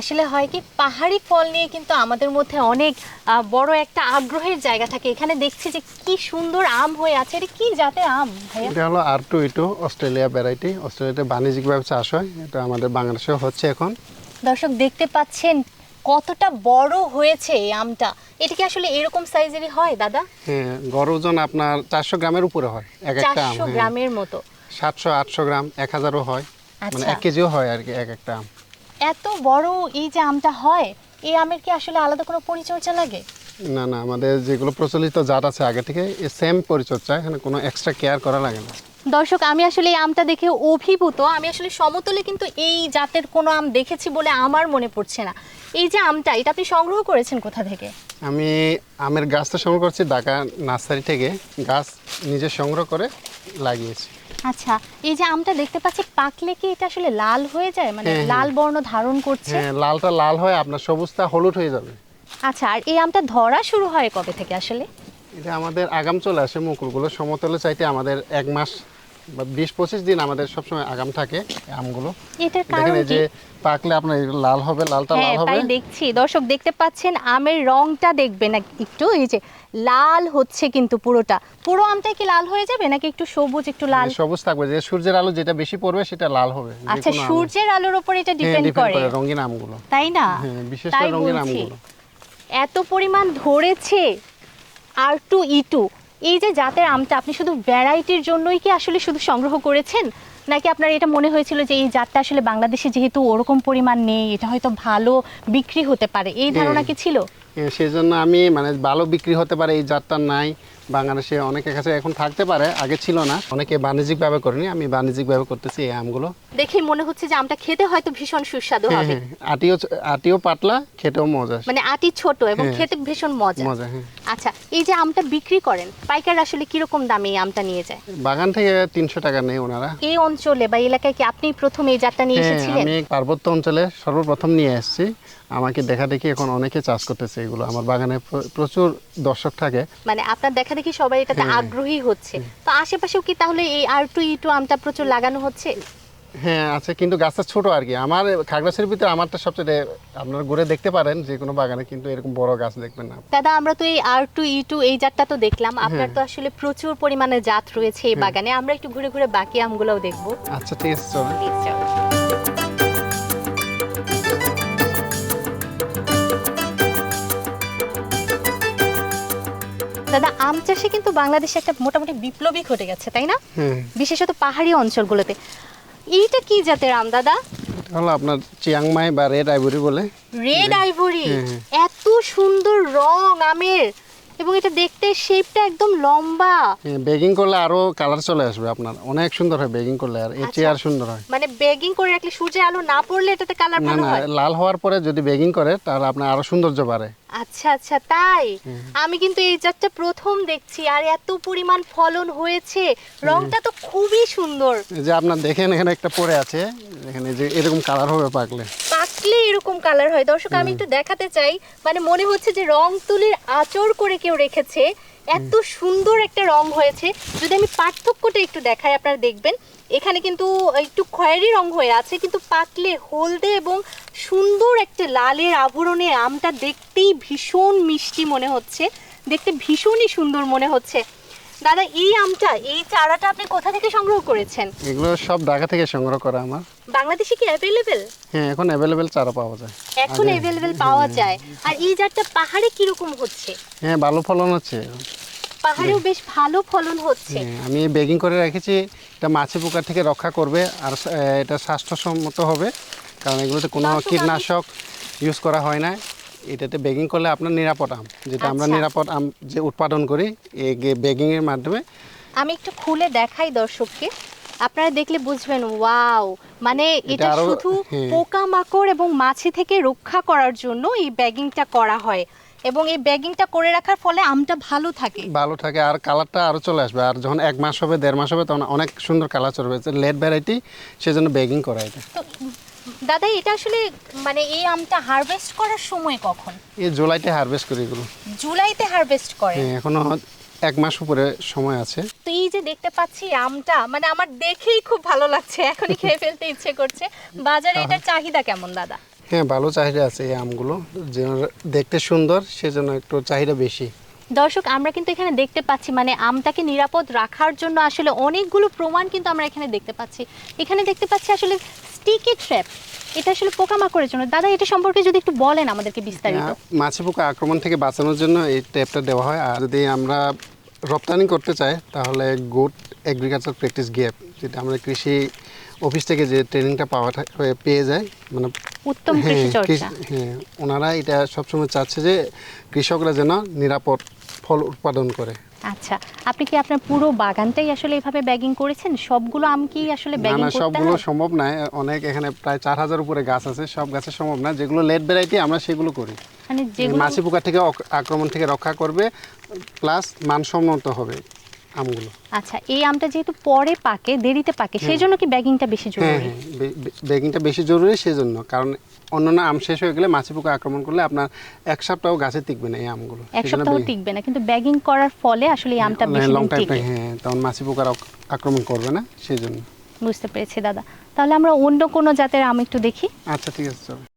আসলে হয় কি পাহাড়ি ফল নিয়ে কিন্তু আমাদের মধ্যে অনেক বড় একটা আগ্রহের জায়গা থাকে। এখানে দেখছি যে কি সুন্দর আম হয়ে আছে। এটা কি জাতের আম এটা হলো R two E two Australia variety অস্ট্রেলিয়াতে বাণিজ্যিকভাবে চাষ হয় এটা আমাদের বাংলাদেশেও হচ্ছে এখন। দর্শক দেখতে পাচ্ছেন কতটা বড় হয়েছে এই আমটা। এটা কি আসলে এরকম সাইজেরই হয় দাদা? হ্যাঁ গড় ওজন আপনার চারশো গ্রামের উপরে হয় এক একটা আম হ্যাঁ। গ্রামের মতো। সাতশো আটশো গ্রাম এক হাজারও হয়। মানে আচ্ছা। এক কেজিও হয় আর কি এক একটা আম। এত বড় এই যে আমটা হয়, এই আমের কি আসলে আলাদা কোনো পরিচর্যা লাগে? না না, আমাদের যেগুলো প্রচলিত জাত আছে আগে থেকে সেম পরিচর্যা, এখানে কোনো এক্সট্রা কেয়ার করা লাগে না। দর্শক আমি আসলে এই আমটা দেখে অভিভূত। আমি আসলে সমতলে কিন্তু এই জাতের কোনো আম দেখেছি বলে আমার মনে পড়ছে না। এই যে আমটা এটা আপনি সংগ্রহ করেছেন কোথা থেকে? আমি আমের গাছ তো সংগ্রহ করছি ঢাকা নার্সারি থেকে। গাছ নিজে সংগ্রহ করে লাগিয়েছি। আচ্ছা এই যে আমটা দেখতে পাচ্ছি পাকলে কি এটা আসলে লাল হয়ে যায়? মানে হ্যাঁ, হ্যাঁ। লাল বর্ণ ধারণ করছে? হ্যাঁ লালটা লাল হয় আপনার সবুজটা হলুদ হয়ে যাবে। আচ্ছা আর এই আমটা ধরা শুরু হয় কবে থেকে আসলে? এটা আমাদের আগাম চলে আসে মুকুলগুলো। সমতলে চাইতে আমাদের এক মাস বা বিশ পঁচিশ দিন আমাদের সবসময় আগাম থাকে আমগুলো। দেখেন এই যে পাকলে আপনার লাল হবে লালটা হ্যাঁ লাল হবে দেখছি। দর্শক দেখতে পাচ্ছেন আমের রংটা দেখবেন না একটু এই যে লাল হচ্ছে কিন্তু পুরোটা। পুরো আমটা কি লাল হয়ে যাবে নাকি একটু সবুজ একটু লাল? সবুজ থাকবে যে সূর্যের আলো যেটা বেশি পড়বে সেটা লাল হবে আচ্ছা সূর্যের আলোর উপর এটা হ্যাঁ, ডিপেন্ড করে। করে রঙিন আমগুলো। তাই না? হ্যাঁ বিশেষ করে রঙিন আমগুলো। এত পরিমাণ ধরেছে। আর টু ই টু এই যে জাতের আমটা আপনি শুধু ভ্যারাইটির জন্যই কি আসলে শুধু সংগ্রহ করেছেন? নাকি আপনার এটা মনে হয়েছিল যে এই জাতটা আসলে বাংলাদেশে যেহেতু ওরকম পরিমাণ নেই এটা হয়তো ভালো বিক্রি হতে পারে? এই ধারণা কি ছিল? হ্যাঁ, সেই জন্য আমি মানে ভালো বিক্রি হতে পারে এই জাতটা নাই। বাংলাদেশে অনেকের কাছে এখন থাকতে পারে আগে ছিল না। অনেকে বাণিজ্যিকভাবে করেনি আমি বাণিজ্যিকভাবে করতেছি এই আমগুলো। দেখেই মনে হচ্ছে যে আমটা খেতে হয়তো ভীষণ সুস্বাদু হ্যাঁ হবে। হ্যাঁ আটিও আটিও পাতলা খেতেও মজা। মানে আটি ছোট এবং হ্যাঁ। খেতে ভীষণ মজা। মজা হ্যাঁ। আচ্ছা এই যে আমটা বিক্রি করেন পাইকার আসলে কীরকম দামে এই আমটা নিয়ে যায়? বাগান থেকে তিনশো টাকা নেই ওনারা। এই অঞ্চলে বা এলাকায় কি আপনি প্রথম এই জাতটা নিয়ে হ্যাঁ এসেছিলেন? আমি পার্বত্য অঞ্চলে সর্বপ্রথম নিয়ে এসেছি। আমাকে দেখা দেখি এখন অনেকে চাষ করতেছে এগুলো। আমার বাগানে প্র- প্রচুর দর্শক থাকে। মানে আপনার দেখা দেখি সবাই এটাতে হ্যাঁ। আগ্রহী হচ্ছে। তো আশেপাশেও কি তাহলে এই আর টু ই টু আমটা প্রচুর লাগানো হচ্ছে? হ্যাঁ আছে কিন্তু গাছটা ছোট আর কি। আমার খাগড়াছড়ির ভিতরে আমারটা সবচেয়ে আপনারা ঘুরে দেখতে পারেন যে কোনো বাগানে কিন্তু এরকম বড় গাছ দেখবেন না। দাদা আমরা তো এই আর টু ই টু এই জাতটা তো দেখলাম। আপনার হ্যাঁ। তো আসলে প্রচুর পরিমাণে জাত রয়েছে এই বাগানে। আমরা একটু ঘুরে ঘুরে বাকি আমগুলোও দেখব। আচ্ছা ঠিক আছে চলো। দাদা আম চাষে কিন্তু বাংলাদেশে একটা মোটামুটি বিপ্লবী ঘটে গেছে তাই না? হ্যাঁ। বিশেষত পাহাড়ি অঞ্চলগুলোতে। এইটা কি জাতের আম দাদা? হলো আপনার চিয়াংমাই বা রেড আইভরি বলে। রেড আইভরি হ্যাঁ। এত সুন্দর রং আমের। এবং এটা দেখতে শেপটা একদম লম্বা। বেগিং করলে আরও কালার চলে আসবে আপনার। অনেক সুন্দর হয় বেগিং করলে আর এর চেয়ে আর সুন্দর হয়। মানে বেগিং করে রাখলে সূর্যের আলো না পড়লে এটাতে কালার ভালো হয়? লাল হওয়ার পরে যদি বেগিং করে তাহলে আপনার আরও সৌন্দর্য বাড়ে। আচ্ছা আচ্ছা তাই? আমি কিন্তু এই জাতটা প্রথম দেখছি আর এত পরিমাণ ফলন হয়েছে। রংটা তো খুবই সুন্দর। এই যে আপনার দেখেন এখানে একটা পড়ে আছে। এখানে যে এরকম কালার হবে পাকলে। পাকলে এরকম কালার হয়। দর্শক আমি একটু দেখাতে চাই। মানে মনে হচ্ছে যে রং তুলির আচর করে কেউ রেখেছে। এত সুন্দর একটা রং হয়েছে। যদি আমি পার্থক্যটা একটু দেখাই আপনারা দেখবেন এখানে কিন্তু একটু খয়েরি রং হয়ে আছে কিন্তু পাকলে হলদে এবং সুন্দর একটা লালের আবরণে আমটা দেখতেই ভীষণ মিষ্টি মনে হচ্ছে। দেখতে ভীষণই সুন্দর মনে হচ্ছে। দাদা এই আমটা এই চারাটা আপনি কোথা থেকে সংগ্রহ করেছেন? এগুলো সব ঢাকা থেকে সংগ্রহ করা আমার। বাংলাদেশে কি অ্যাভেলেবেল হ্যাঁ এখন অ্যাভেলেবেল চারা পাওয়া যায়। এখন অ্যাভেলেবেল পাওয়া যায়। আর এই জাতটা পাহাড়ে কীরকম হচ্ছে? হ্যাঁ ভালো ফলন হচ্ছে। পাহাড়েও বেশ ভালো ফলন হচ্ছে। হ্যাঁ, আমি বেগিং করে রেখেছি। এটা মাছি পোকা থেকে রক্ষা করবে। আর এটা স্বাস্থ্যসম্মত হবে। কারণ এগুলোতে কোনো কীটনাশক ইউজ করা হয় না। এটাতে বেগিং করলে আপনার নিরাপদ আম যেটা আমরা আচ্ছা। নিরাপদ আম যে উৎপাদন করি এই বেগিংয়ের মাধ্যমে। আমি একটু খুলে দেখাই দর্শককে। আপনারা দেখলে বুঝবেন ওয়াও! মানে এটা শুধু হ্যাঁ। পোকামাকড় এবং মাছি থেকে রক্ষা করার জন্য এই ব্যাগিংটা করা হয়। এবং এই ব্যাগিংটা করে রাখার ফলে আমটা ভালো থাকে। ভালো থাকে আর কালারটা আরও চলে আসবে। আর যখন এক মাস হবে দেড় মাস হবে তখন অনেক সুন্দর কালার চলবে লেট ভ্যারাইটি সেজন্য বেগিং করা এটা। দাদা এটা আসলে মানে এই আমটা হারভেস্ট করার সময় কখন? এই জুলাইতে হারভেস্ট করি এগুলো। জুলাইতে হারভেস্ট করে? হ্যাঁ এখনও এক মাস উপরে সময় আছে। তো এই যে দেখতে পাচ্ছি আমটা মানে আমার দেখেই খুব ভালো লাগছে এখনই খেয়ে ফেলতে ইচ্ছে করছে। বাজারে এটার চাহিদা কেমন দাদা? হ্যাঁ ভালো চাহিদা আছে এই আমগুলো। যে দেখতে সুন্দর সেজন্য একটু চাহিদা বেশি। দর্শক, আমরা কিন্তু এখানে দেখতে পাচ্ছি মানে আমটাকে নিরাপদ রাখার জন্য আসলে অনেকগুলো প্রমাণ কিন্তু আমরা এখানে দেখতে পাচ্ছি। এখানে দেখতে পাচ্ছি আসলে স্টিকি ট্র্যাপ এটা আসলে পোকামাকড়ের জন্য। দাদা, এটা সম্পর্কে যদি একটু বলেন আমাদেরকে বিস্তারিত। মাছি পোকা আক্রমণ থেকে বাঁচানোর জন্য এই ট্যাপটা দেওয়া হয়। আর যদি আমরা রপ্তানি করতে চাই, তাহলে গুড এগ্রিকালচার প্র্যাকটিস গ্যাপ যেটা আমরা কৃষি অফিস থেকে যে ট্রেনিংটা পাওয়া পেয়ে যায় মানে উত্তম হ্যাঁ, হ্যাঁ ওনারা এটা সবসময় চাচ্ছে যে কৃষকরা যেন নিরাপদ ফল উৎপাদন করে। আচ্ছা আপনি কি আপনার পুরো বাগানটাই আসলে এভাবে ব্যাগিং করেছেন? সবগুলো আম কি আসলে না ব্যাগিং করতে সবগুলো সম্ভব নয়। অনেক এখানে প্রায় চার হাজার উপরে গাছ আছে সব গাছে সম্ভব না যেগুলো লেট ভ্যারাইটি আমরা সেগুলো করি। মানে যেগুলো মাছি পোকা থেকে আক্রমণ থেকে রক্ষা করবে প্লাস মানসম্মত হবে। আমগুলো। আচ্ছা এই আমটা যেহেতু পরে পাকে দেরিতে পাকে সেই জন্য কি ব্যাগিংটা বেশি হ্যাঁ জরুরি? হ্যাঁ বেগিংটা বেশি জরুরি সেজন্য কারণ অন্যান্য আম শেষ হয়ে গেলে মাছি পোকা আক্রমণ করলে আপনার এক সপ্তাহ গাছে টিকবে না এই আমগুলো। এক সপ্তাহ টিকবে না কিন্তু ব্যাগিং করার ফলে আসলে এই আমটা বেশি লং টাইম হ্যাঁ তখন মাছি পোকার আক্রমণ করবে না সেই জন্য বুঝতে পেরেছি দাদা। তাহলে আমরা অন্য কোনো জাতের আম একটু দেখি। আচ্ছা ঠিক আছে